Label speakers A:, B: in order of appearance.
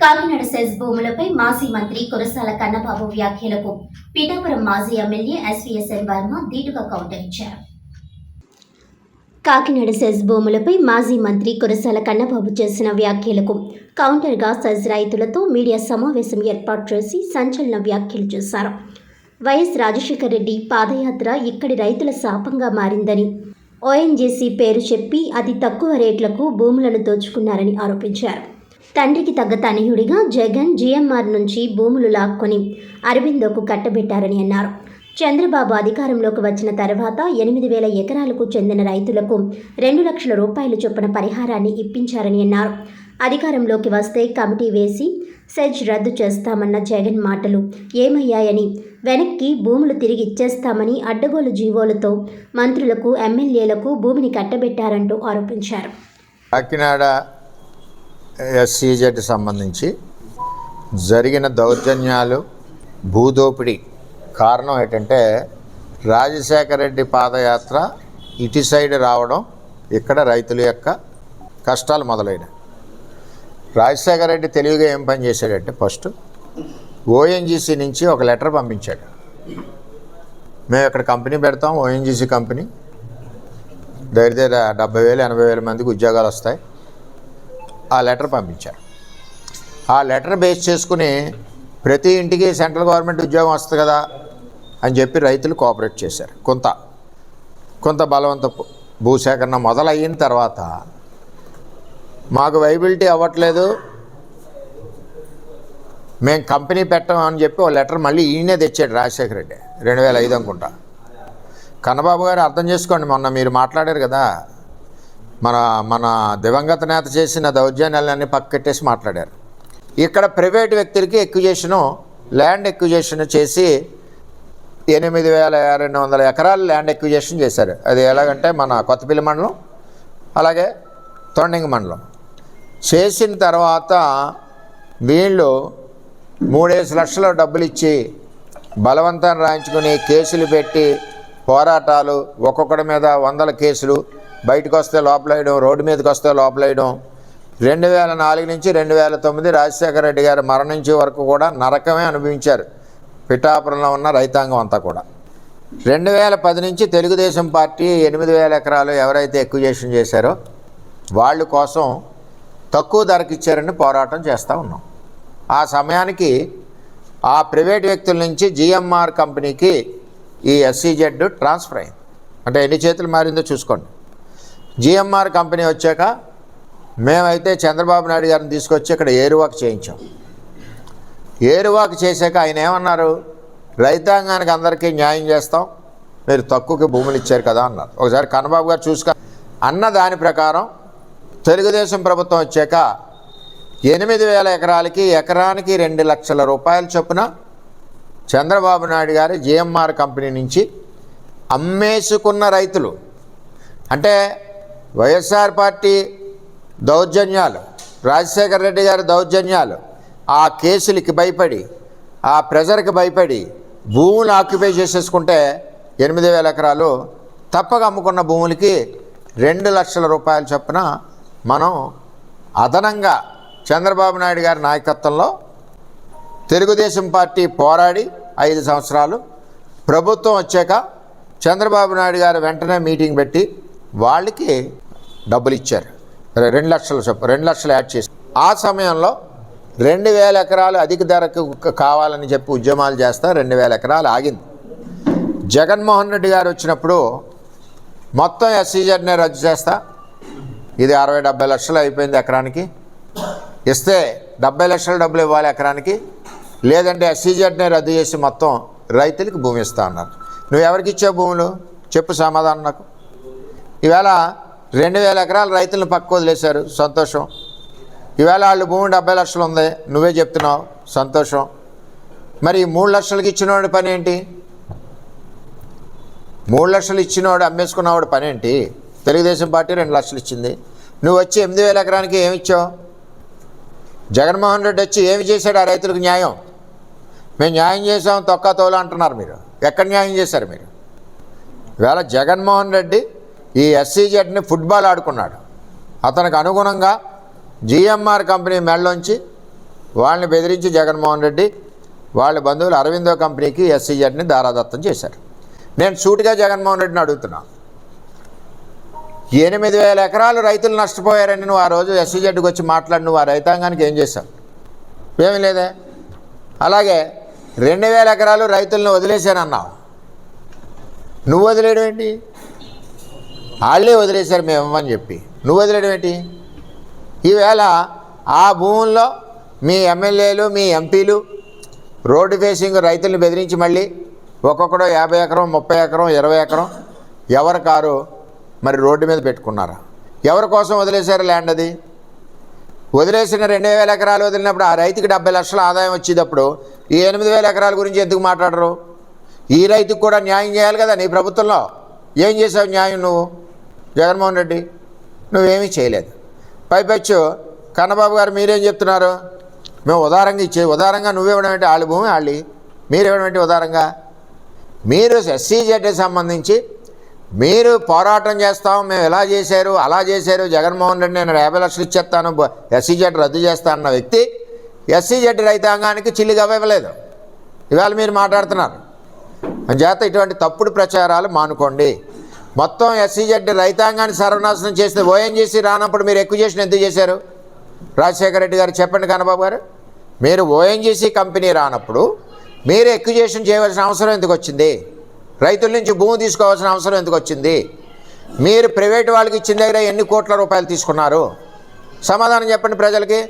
A: Kakinada cess భూములపై మాజీ మంత్రి కురసాల కన్నబాబు వ్యాఖ్యలకు పీఠాపురం మాజీ ఎమ్మెల్యే ఎస్వీఎస్ఎన్ వర్మ ధీటుగా కౌంటర్ ఇచ్చారు. కాకినాడ సెస్ భూములపై మాజీ మంత్రి కురసాల కన్నబాబు చేసిన వ్యాఖ్యలకు కౌంటర్గా సెజ్ రైతులతో మీడియా సమావేశం ఏర్పాటు చేసి సంచలన వ్యాఖ్యలు చేశారు. వైఎస్ రాజశేఖర రెడ్డి పాదయాత్ర ఇక్కడి రైతుల శాపంగా మారిందని ఓఎన్జీసీ పేరు చెప్పి అతి తక్కువ రేట్లకు భూములను దోచుకున్నారని ఆరోపించారు. తండ్రికి తగ్గ తనయుడిగా జగన్ జీఎంఆర్ నుంచి భూములు లాక్కొని అరవిందోకు కట్టబెట్టారని అన్నారు. చంద్రబాబు అధికారంలోకి వచ్చిన తర్వాత ఎనిమిది వేల ఎకరాలకు చెందిన రైతులకు రెండు లక్షల రూపాయల చొప్పున పరిహారాన్ని ఇప్పించారని అన్నారు. అధికారంలోకి వస్తే కమిటీ వేసి సెజ్ రద్దు చేస్తామన్న జగన్ మాటలు ఏమయ్యాయని వెనక్కి భూములు తిరిగి ఇచ్చేస్తామని అడ్డగోలు జీవోలతో మంత్రులకు ఎమ్మెల్యేలకు భూమిని కట్టబెట్టారంటూ ఆరోపించారు.
B: కాకినాడ ఎస్సీజెడ్ సంబంధించి జరిగిన దౌర్జన్యాలు భూదోపిడి కారణం ఏంటంటే రాజశేఖర రెడ్డి పాదయాత్ర ఇటు సైడ్ రావడం ఇక్కడ రైతుల యొక్క కష్టాలు మొదలైనవి. రాజశేఖర రెడ్డి తెలివిగా ఏం పని చేశాడంటే ఫస్ట్ ఓఎన్జీసీ నుంచి ఒక లెటర్ పంపించాడు. మేము ఇక్కడ కంపెనీ పెడతాం ఓఎన్జీసీ కంపెనీ. దగ్గర దగ్గర డెబ్బై వేలు ఎనభై వేల మందికి ఉద్యోగాలు వస్తాయి. ఆ లెటర్ పంపించారు. ఆ లెటర్ బేస్ చేసుకుని ప్రతి ఇంటికి సెంట్రల్ గవర్నమెంట్ ఉద్యోగం వస్తుంది కదా అని చెప్పి రైతులు కోఆపరేట్ చేశారు. కొంత కొంత బలవంత భూసేకరణ మొదలఅయిన తర్వాత మాకు వైబిలిటీ అవ్వట్లేదు. మేము కంపెనీ పెట్టాం అని చెప్పి ఓ లెటర్ మళ్ళీ ఈయనే తెచ్చాడు రాజశేఖర రెడ్డి రెండు వేల ఐదు అనుకుంటా. కన్నబాబు గారు అర్థం చేసుకోండి మొన్న మీరు మాట్లాడారు కదా మన మన దివంగత నేత చేసిన దౌర్జన్యాలన్నీ పక్కకెట్టేసి మాట్లాడారు. ఇక్కడ ప్రైవేట్ వ్యక్తులకి ఎక్విజేషను ల్యాండ్ ఎక్విజేషన్ చేసి ఎనిమిది వేల రెండు వందల ఎకరాలు ల్యాండ్ ఎక్విజేషన్ చేశారు. అది ఎలాగంటే మన కొత్తపల్లి మండలం అలాగే తొండింగ్ మండలం. చేసిన తర్వాత వీళ్ళు మూడేసి లక్షల డబ్బులు ఇచ్చి బలవంతాన్ని రాయించుకుని కేసులు పెట్టి పోరాటాలు ఒక్కొక్కడి మీద వందల కేసులు బయటకు వస్తే లోపలేయడం రోడ్డు మీదకి వస్తే లోపలేయడం రెండు వేల నాలుగు నుంచి రెండు వేల తొమ్మిది రాజశేఖర రెడ్డి గారు మరణించే వరకు కూడా నరకమే అనుభవించారు. పిఠాపురంలో ఉన్న రైతాంగం అంతా కూడా. రెండు వేల పది నుంచి తెలుగుదేశం పార్టీ ఎనిమిది వేల ఎకరాలు ఎవరైతే ఎక్విజేషన్ చేశారో వాళ్ళ కోసం తక్కువ ధరకు ఇచ్చారని పోరాటం చేస్తూ ఉన్నాం. ఆ సమయానికి ఆ ప్రైవేట్ వ్యక్తుల నుంచి జిఎంఆర్ కంపెనీకి ఈ ఎస్సీజెడ్ ట్రాన్స్ఫర్ అయింది. అంటే ఎన్ని చేతులు మారిందో చూసుకోండి. జిఎంఆర్ కంపెనీ వచ్చాక మేమైతే చంద్రబాబు నాయుడు గారిని తీసుకొచ్చి ఇక్కడ ఏరువాక్ చేయించాం. ఏరువాక్ చేశాక ఆయన ఏమన్నారు? రైతాంగానికి అందరికీ న్యాయం చేస్తాం. మీరు తక్కువకి భూములు ఇచ్చారు కదా అన్నారు. ఒకసారి కన్నబాబు గారు చూసుక అన్న దాని ప్రకారం తెలుగుదేశం ప్రభుత్వం వచ్చాక ఎనిమిది వేల ఎకరాలకి ఎకరానికి రెండు లక్షల రూపాయల చొప్పున చంద్రబాబు నాయుడు గారు జిఎంఆర్ కంపెనీ నుంచి అమ్మేసుకున్న రైతులు. అంటే వైఎస్ఆర్ పార్టీ దౌర్జన్యాలు. రాజశేఖర రెడ్డి గారి దౌర్జన్యాలు. ఆ కేసులకి భయపడి ఆ ప్రెజర్కి భయపడి భూములు ఆక్యుపై చేసేసుకుంటే ఎనిమిది వేల ఎకరాలు తప్పక అమ్ముకున్న భూములకి రెండు లక్షల రూపాయల చొప్పున మనం అదనంగా చంద్రబాబు నాయుడు గారి నాయకత్వంలో తెలుగుదేశం పార్టీ పోరాడి ఐదు సంవత్సరాలు. ప్రభుత్వం వచ్చాక చంద్రబాబు నాయుడు గారు వెంటనే మీటింగ్ పెట్టి వాళ్ళకి డబ్బులు ఇచ్చారు. రెండు లక్షల రెండు లక్షలు యాడ్ చేసి. ఆ సమయంలో రెండు వేల ఎకరాలు అధిక ధరకు కావాలని చెప్పి ఉద్యమాలు చేస్తా రెండు వేల ఎకరాలు ఆగింది. జగన్మోహన్ రెడ్డి గారు వచ్చినప్పుడు మొత్తం ఎస్సీజెడ్నే రద్దు చేస్తా. ఇది అరవై డెబ్బై లక్షలు అయిపోయింది ఎకరానికి. ఇస్తే డెబ్బై లక్షల డబ్బులు ఇవ్వాలి ఎకరానికి. లేదంటే ఎస్సీజెడ్నే రద్దు చేసి మొత్తం రైతులకు భూమి ఇస్తా అన్నారు. నువ్వు ఎవరికి ఇచ్చావు భూములు? చెప్పు సమాధానం నాకు. ఈవేళ రెండు వేల ఎకరాలు రైతులను పక్క వదిలేశారు. సంతోషం. ఈవేళ వాళ్ళు భూమి డెబ్బై లక్షలు ఉంది. నువ్వే చెప్తున్నావు. సంతోషం. మరి మూడు లక్షలకి ఇచ్చినవాడి పని ఏంటి? మూడు లక్షలు ఇచ్చినవాడు అమ్మేసుకున్నవాడు పని ఏంటి? తెలుగుదేశం పార్టీ రెండు లక్షలు ఇచ్చింది. నువ్వు వచ్చి ఎనిమిది వేల ఎకరానికి ఏమి ఇచ్చావు? జగన్మోహన్ రెడ్డి వచ్చి ఏమి చేశాడు ఆ రైతులకు న్యాయం? మేము న్యాయం చేసాం తొక్క తోలు అంటున్నారు మీరు. ఎక్కడ న్యాయం చేశారు మీరు? ఇవాళ జగన్మోహన్ రెడ్డి ఈ ఎస్సీజెడ్ని ఫుట్బాల్ ఆడుకున్నాడు. అతనికి అనుగుణంగా జిఎంఆర్ కంపెనీ మెడలోంచి వాళ్ళని బెదిరించి జగన్మోహన్ రెడ్డి వాళ్ళ బంధువులు అరవిందో కంపెనీకి ఎస్సీజెడ్ని దారాదత్తం చేశారు. నేను సూటిగా జగన్మోహన్ రెడ్డిని అడుగుతున్నా. ఎనిమిది వేల ఎకరాలు రైతులు నష్టపోయారని నువ్వు ఆ రోజు ఎస్సీజెడ్కి వచ్చి మాట్లాడి నువ్వు ఆ రైతాంగానికి ఏం చేశావు? ఏమీ లేదే. అలాగే రెండు వేల ఎకరాలు రైతులను వదిలేశానన్నావు. నువ్వు వదిలేయడం ఏంటి? వాళ్ళే వదిలేశారు మేము ఇవ్వమని చెప్పి. నువ్వు వదిలేయడం ఏంటి? ఈవేళ ఆ భూముల్లో మీ ఎమ్మెల్యేలు మీ ఎంపీలు రోడ్డు ఫేసింగ్ రైతుల్ని బెదిరించి మళ్ళీ ఒక్కొక్కడో యాభై ఎకరం ముప్పై ఎకరం ఇరవై ఎకరం ఎవరి కారు మరి రోడ్డు మీద పెట్టుకున్నారా? ఎవరి కోసం వదిలేశారు ల్యాండ్ అది? వదిలేసిన రెండు వేల ఎకరాలు వదిలినప్పుడు ఆ రైతుకి డెబ్బై లక్షల ఆదాయం వచ్చేటప్పుడు ఈ ఎనిమిది వేల ఎకరాల గురించి ఎందుకు మాట్లాడరు? ఈ రైతుకు కూడా న్యాయం చేయాలి కదా నీ ప్రభుత్వంలో. ఏం చేసావు న్యాయం నువ్వు? జగన్మోహన్ రెడ్డి నువ్వేమీ చేయలేదు. పైపెచ్చు కన్నబాబు గారు మీరేం చెప్తున్నారు? మేము ఉదారంగా ఇచ్చే ఉదారంగా నువ్వివ్వడం ఏంటి? వాళ్ళ భూమి వాళ్ళి మీరు ఇవ్వడం ఉదారంగా? మీరు ఎస్సీజెడ్కి సంబంధించి మీరు పోరాటం చేస్తాం మేము ఎలా చేశారు అలా చేశారు జగన్మోహన్ రెడ్డి నేను యాభై లక్షలు ఇచ్చేస్తాను ఎస్సీజెడ్ రద్దు చేస్తా అన్న వ్యక్తి ఎస్సీజెడ్ రైతాంగానికి చిల్లిగా ఇవ్వలేదు. ఇవాళ మీరు మాట్లాడుతున్నారు. చేత ఇటువంటి తప్పుడు ప్రచారాలు మానుకోండి. మొత్తం ఎస్సీజెడ్ రైతాంగాన్ని సర్వనాశనం చేసిన ఓఎన్జీసీ రానప్పుడు మీరు ఎక్కువ చేసిన ఎందుకు చేశారు? రాజశేఖర రెడ్డి గారు చెప్పండి కన్నబాబు గారు. మీరు ఓఎన్జీసీ కంపెనీ రానప్పుడు మీరు ఎక్విజేషన్ చేయవలసిన అవసరం ఎందుకు వచ్చింది? రైతుల నుంచి భూమి తీసుకోవాల్సిన అవసరం ఎందుకు వచ్చింది? మీరు ప్రైవేట్ వాళ్ళకి ఇచ్చిన దగ్గర ఎన్ని కోట్ల రూపాయలు తీసుకున్నారు? సమాధానం చెప్పండి ప్రజలకి.